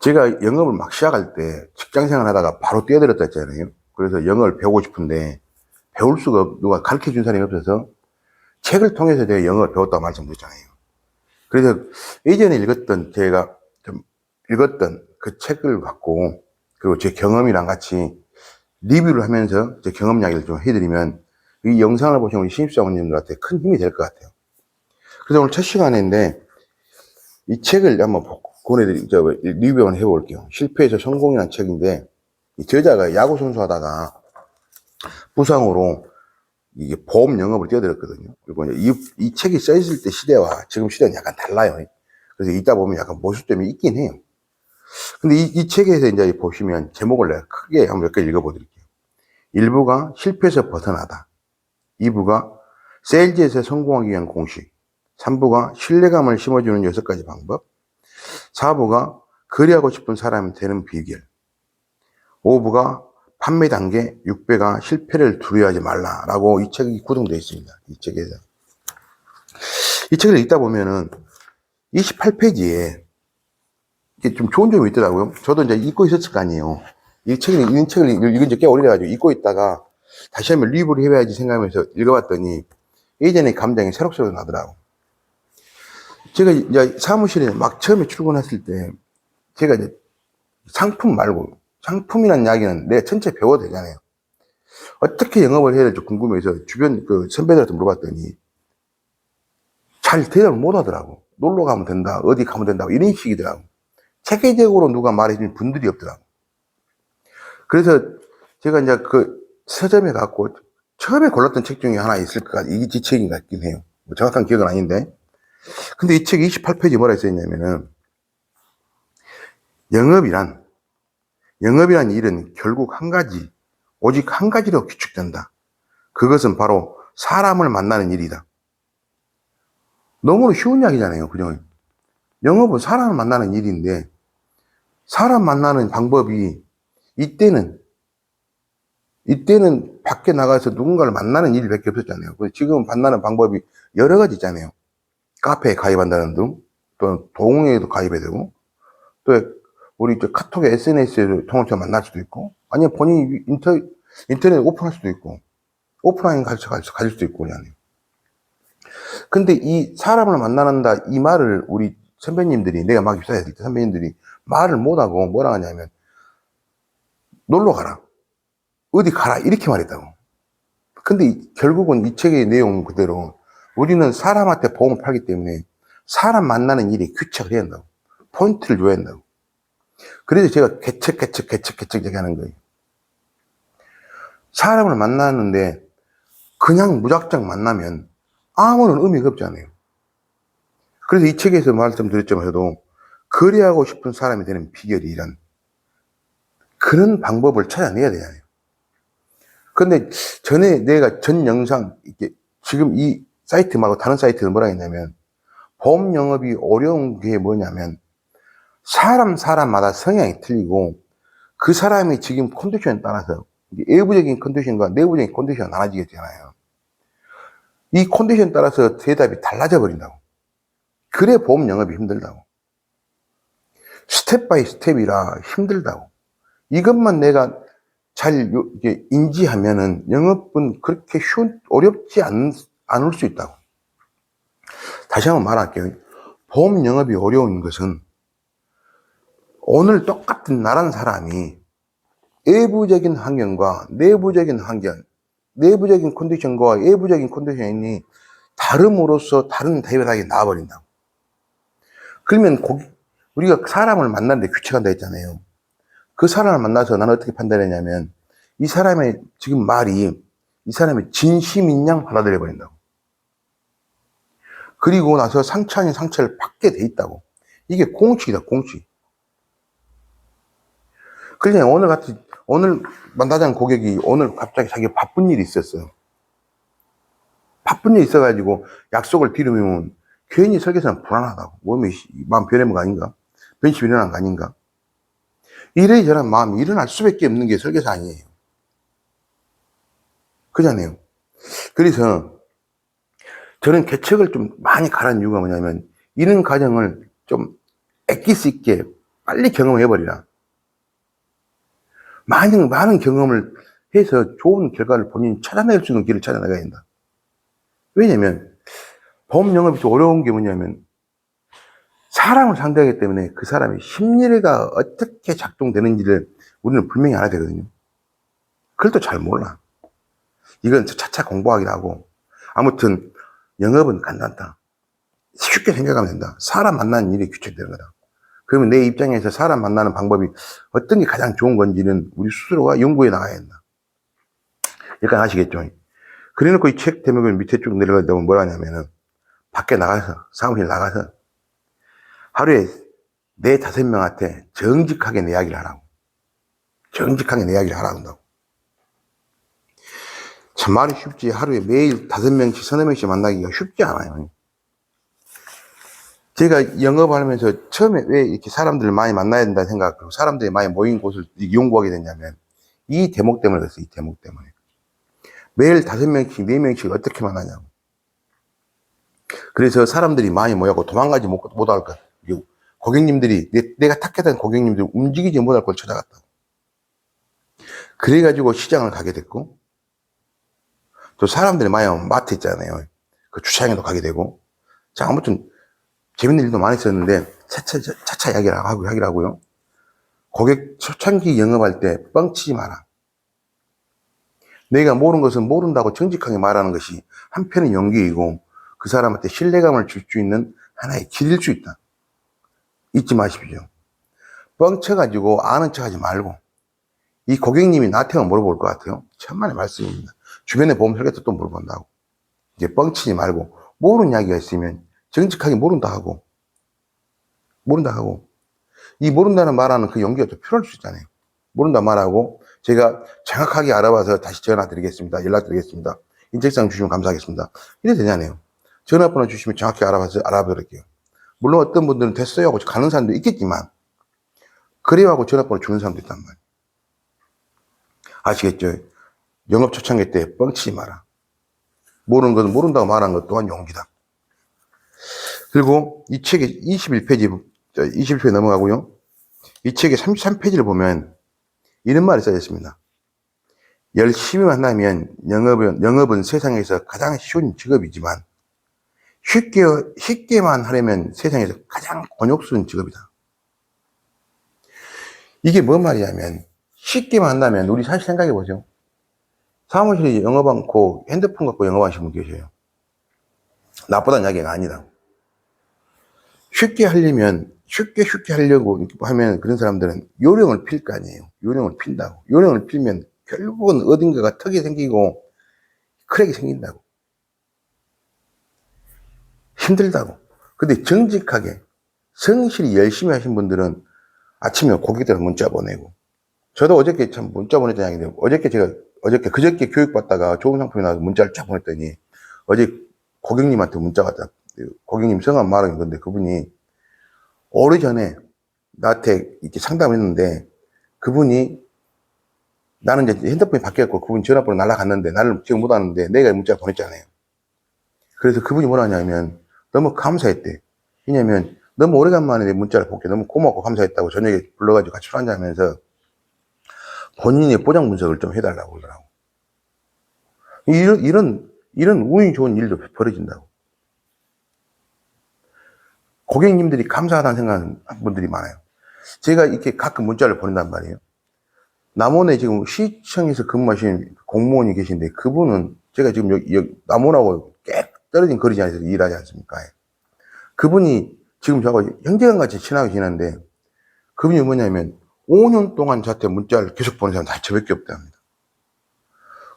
제가 영업을 막 시작할 때 직장 생활 하다가 바로 뛰어들었다 했잖아요. 그래서 영어를 배우고 싶은데 배울 수가 없, 누가 가르쳐 준 사람이 없어서 책을 통해서 제가 영어를 배웠다고 말씀드렸잖아요. 그래서 예전에 읽었던 제가 좀 읽었던 그 책을 갖고 그리고 제 경험이랑 같이 리뷰를 하면서 제 경험 이야기를 좀 해드리면 이 영상을 보시면 우리 신입사원님들한테 큰 힘이 될 것 같아요. 그래서 오늘 첫 시간인데 이 책을 한번 보내드리, 저, 리뷰 한번 해볼게요. 실패에서 성공이라는 책인데 이 저자가 야구 선수 하다가 부상으로 이게 보험 영업을 뛰어들었거든요. 그리고 이, 이 책이 써있을 때 시대와 지금 시대는 약간 달라요. 그래서 읽다 보면 약간 모습점이 있긴 해요. 근데 이, 이 책에서 이제 보시면 제목을 내가 크게 한번 몇개 읽어보드릴게요. 1부가 실패에서 벗어나다. 2부가 세일즈에서 성공하기 위한 공식. 3부가 신뢰감을 심어주는 여섯 가지 방법. 4부가 거래하고 싶은 사람이 되는 비결. 5부가 판매 단계, 6배가 실패를 두려워하지 말라라고 이 책이 구성되어 있습니다. 이 책에서. 이 책을 읽다 보면은 28페이지에 이게 좀 좋은 점이 있더라고요. 저도 이제 읽고 있었을 거 아니에요. 이 책을, 이 책을 읽은 지 꽤 오래돼가지고 읽고 있다가 다시 한번 리뷰를 해봐야지 생각하면서 읽어봤더니 예전에 감정이 새록새록 나더라고. 제가 이제 사무실에 막 처음에 출근했을 때 제가 이제 상품 말고 상품이라는 이야기는 내가 전체 배워도 되잖아요. 어떻게 영업을 해야 될지 궁금해서 주변 그 선배들한테 물어봤더니 잘 대답을 못 하더라고. 놀러 가면 된다, 어디 가면 된다, 이런 식이더라고. 체계적으로 누가 말해주는 분들이 없더라고. 그래서 제가 이제 그 서점에 갔고 처음에 골랐던 책 중에 하나 있을 것 같아요. 이게 제 책인 것 같긴 해요. 뭐 정확한 기억은 아닌데. 근데 이 책 28페이지 뭐라 써있냐면은 영업이란 영업이란 일은 결국 한 가지, 오직 한 가지로 규칙된다. 그것은 바로 사람을 만나는 일이다. 너무나 쉬운 이야기잖아요. 그죠? 영업은 사람을 만나는 일인데, 사람 만나는 방법이 이때는, 이때는 밖에 나가서 누군가를 만나는 일밖에 없었잖아요. 지금 만나는 방법이 여러 가지 있잖아요. 카페에 가입한다는 등, 또 동호회에도 가입해야 되고, 또 우리 저 카톡에 SNS에서 통화해서 만날 수도 있고, 아니면 본인이 인터, 인터넷 오픈할 수도 있고, 오프라인 가르쳐 갈, 가질 수도 있고, 그냥. 근데 이 사람을 만나는다, 이 말을 우리 선배님들이, 내가 막 입사했을 때 선배님들이 말을 못하고 뭐라 하냐면, 놀러 가라. 어디 가라. 이렇게 말했다고. 근데 이- 결국은 이 책의 내용 그대로 우리는 사람한테 보험을 팔기 때문에 사람 만나는 일에 규칙을 해야 한다고. 포인트를 줘야 한다고. 그래서 제가 개척, 개척, 개척, 개척 얘기하는 거예요. 사람을 만나는데 그냥 무작정 만나면 아무런 의미가 없잖아요. 그래서 이 책에서 말씀드렸지만서도 거래하고 싶은 사람이 되는 비결이 이런 그런 방법을 찾아내야 되잖아요. 근데 전에 내가 전 영상, 이게 지금 이 사이트 말고 다른 사이트는 뭐라 했냐면 보험 영업이 어려운 게 뭐냐면 사람 사람마다 성향이 틀리고 그 사람이 지금 컨디션에 따라서 외부적인 컨디션과 내부적인 컨디션이 나눠지겠잖아요. 이 컨디션에 따라서 대답이 달라져 버린다고. 그래 보험 영업이 힘들다고. 스텝 바이 스텝이라 힘들다고. 이것만 내가 잘 인지하면은 영업은 그렇게 쉬운, 어렵지 않, 않을 수 있다고. 다시 한번 말할게요. 보험 영업이 어려운 것은 오늘 똑같은 나란 사람이 외부적인 환경과 내부적인 환경, 내부적인 컨디션과 외부적인 컨디션이 다름으로써 다른 대별하게 나와버린다고. 그러면 고- 우리가 사람을 만나는데 규칙한다 했잖아요. 그 사람을 만나서 나는 어떻게 판단했냐면 이 사람의 지금 말이 이 사람의 진심인 양 받아들여 버린다고. 그리고 나서 상처 아닌 상처를 받게 돼 있다고. 이게 공식이다, 공식. 그러니 오늘 같은, 오늘 만나자는 고객이 오늘 갑자기 자기 바쁜 일이 있었어요. 바쁜 일이 있어가지고 약속을 뒤로면 괜히 설계사는 불안하다고. 몸이 씨, 마음 변해본 거 아닌가? 변심이 일어난 거 아닌가? 이래저래 마음이 일어날 수밖에 없는 게 설계사 아니에요. 그잖아요. 그래서 저는 개척을 좀 많이 가는 이유가 뭐냐면 이런 과정을 좀 액기스 있게 빨리 경험해버리라. 많은, 많은 경험을 해서 좋은 결과를 본인이 찾아낼 수 있는 길을 찾아나가야 된다. 왜냐면, 보험 영업이 좀 어려운 게 뭐냐면, 사람을 상대하기 때문에 그 사람의 심리가 어떻게 작동되는지를 우리는 분명히 알아야 되거든요. 그걸 또 잘 몰라. 이건 차차 공부하기도 하고. 아무튼, 영업은 간단하다. 쉽게 생각하면 된다. 사람 만나는 일이 규칙되는 거다. 그러면 내 입장에서 사람 만나는 방법이 어떤 게 가장 좋은 건지는 우리 스스로가 연구해 나가야 된다. 약간 아시겠죠? 그래 놓고 이책 제목을 밑에 쭉 내려가다 보면 뭐라 하냐면은 밖에 나가서, 사무실 나가서 하루에 네 다섯 명한테 정직하게 내 이야기를 하라고. 정직하게 내 이야기를 하라고. 참 말이 쉽지. 하루에 매일 다섯 명씩, 서너 명씩 만나기가 쉽지 않아요. 제가 영업하면서 처음에 왜 이렇게 사람들을 많이 만나야 된다 생각하고 사람들이 많이 모인 곳을 연구하게 됐냐면 이 대목 때문에 그랬어요. 이 대목 때문에. 매일 다섯 명씩, 네 명씩 어떻게 만나냐고. 그래서 사람들이 많이 모여고 도망가지 못, 못할 것. 고객님들이, 내, 내가 탁했던 고객님들이 움직이지 못할 걸 찾아갔다고. 그래가지고 시장을 가게 됐고, 또 사람들이 많이 마트 있잖아요. 그 주차장에도 가게 되고. 자, 아무튼, 재밌는 일도 많이 있었는데, 차차, 차차 이야기를 하고, 하기를 하고요. 고객 초창기 영업할 때 뻥치지 마라. 내가 모르는 것은 모른다고 정직하게 말하는 것이 한편의 용기이고 그 사람한테 신뢰감을 줄 수 있는 하나의 길일 수 있다. 잊지 마십시오. 뻥쳐가지고 아는 척 하지 말고 이 고객님이 나한테만 물어볼 것 같아요. 천만의 말씀입니다. 주변에 보험 설계도 또 물어본다고. 이제 뻥치지 말고 모르는 이야기가 있으면 정직하게 모른다 하고 모른다 하고 이 모른다는 말하는 그 용기가 또 필요할 수 있잖아요. 모른다 말하고 제가 정확하게 알아봐서 다시 전화 드리겠습니다. 연락 드리겠습니다. 인적사항 주시면 감사하겠습니다. 이래 되잖아요. 전화번호 주시면 정확히 알아봐서 알아버릴게요. 물론 어떤 분들은 됐어요 하고 가는 사람도 있겠지만 그래요 하고 전화번호 주는 사람도 있단 말이에요. 아시겠죠? 영업 초창기 때 뻥치지 마라. 모르는 것은 모른다고 말하는 것 또한 용기다. 그리고 이 책의 21페이지, 21페이지 넘어가고요. 이 책의 33페이지를 보면 이런 말이 써져 있습니다. 열심히 만나면 영업은, 영업은 세상에서 가장 쉬운 직업이지만 쉽게, 쉽게만 하려면 세상에서 가장 곤욕스러운 직업이다. 이게 뭔 말이냐면 쉽게만 한다면 우리 사실 생각해 보죠. 사무실에 영업 않고 핸드폰 갖고 영업하시는 분 계셔요. 나쁘다는 이야기가 아니다. 쉽게 하려면 쉽게 쉽게 하려고 하면 그런 사람들은 요령을 필 거 아니에요. 요령을 핀다고. 요령을 필면 결국은 어딘가가 턱이 생기고 크랙이 생긴다고. 힘들다고. 근데 정직하게 성실히 열심히 하신 분들은 아침에 고객들 문자 보내고 저도 어저께 참 문자 보냈던 이야기인데 어저께 제가 어저께 그저께 교육받다가 좋은 상품이 나와서 문자를 쫙 보냈더니 어제 고객님한테 문자가 딱 고객님 성함 말하는 건데 그분이 오래전에 나한테 이렇게 상담을 했는데 그분이 나는 이제 핸드폰이 바뀌었고 그분 전화번호 날라갔는데 나를 지금 못 하는데 내가 문자 보냈잖아요. 그래서 그분이 뭐라 하냐면 너무 감사했대. 왜냐면 너무 오래간만에 내 문자를 볼게 너무 고맙고 감사했다고 저녁에 불러가지고 같이 술 한잔 하면서 본인의 보장 분석을 좀 해달라고 그러더라고. 이런, 이런, 이런 운이 좋은 일도 벌어진다고. 고객님들이 감사하다는 생각하는 분들이 많아요. 제가 이렇게 가끔 문자를 보낸단 말이에요. 남원에 지금 시청에서 근무하시는 공무원이 계신데 그분은 제가 지금 여기, 여기 남원하고 깨 떨어진 거리지 않아서 일하지 않습니까? 그분이 지금 저하고 형제간 같이 친하게 지내는데 그분이 뭐냐면 5년 동안 저한테 문자를 계속 보낸 사람 다 저밖에 없답니다.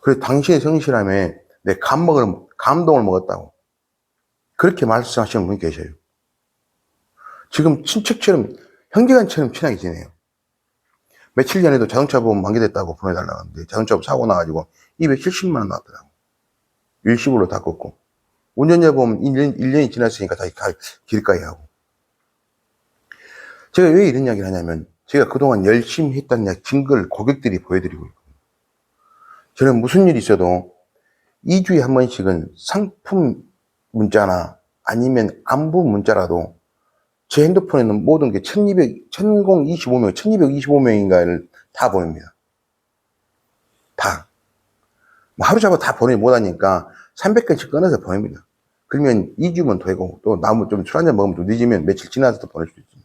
그래서 당신의 성실함에 내 감목을, 감동을 먹었다고. 그렇게 말씀하시는 분이 계셔요. 지금 친척처럼, 형제간처럼 친하게 지내요. 며칠 전에도 자동차 보험 만기됐다고 보내달라고 하는데, 자동차 보험 사고 나가지고 270만 원 나왔더라고. 일시불로 다 걷고. 운전자 보험 1년, 1년이 지났으니까 다시 가, 길가에 하고. 제가 왜 이런 이야기를 하냐면, 제가 그동안 열심히 했다는 증거를 고객들이 보여드리고 있거든요. 저는 무슨 일이 있어도 2주에 한 번씩은 상품 문자나 아니면 안부 문자라도 제 핸드폰에는 모든 게 1200, 1025명, 1225명인가를 다 보냅니다. 다. 뭐 하루 잡아 다 보내 못하니까 300건씩 끊어서 보냅니다. 그러면 2주면 되고 또 남은 좀술 한잔 먹으면 좀 늦으면 며칠 지나서도 보낼 수도 있습니다.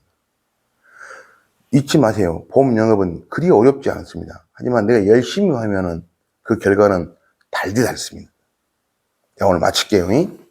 잊지 마세요. 보험 영업은 그리 어렵지 않습니다. 하지만 내가 열심히 하면은 그 결과는 달디 달습니다. 자, 오늘 마칠게요. 잉?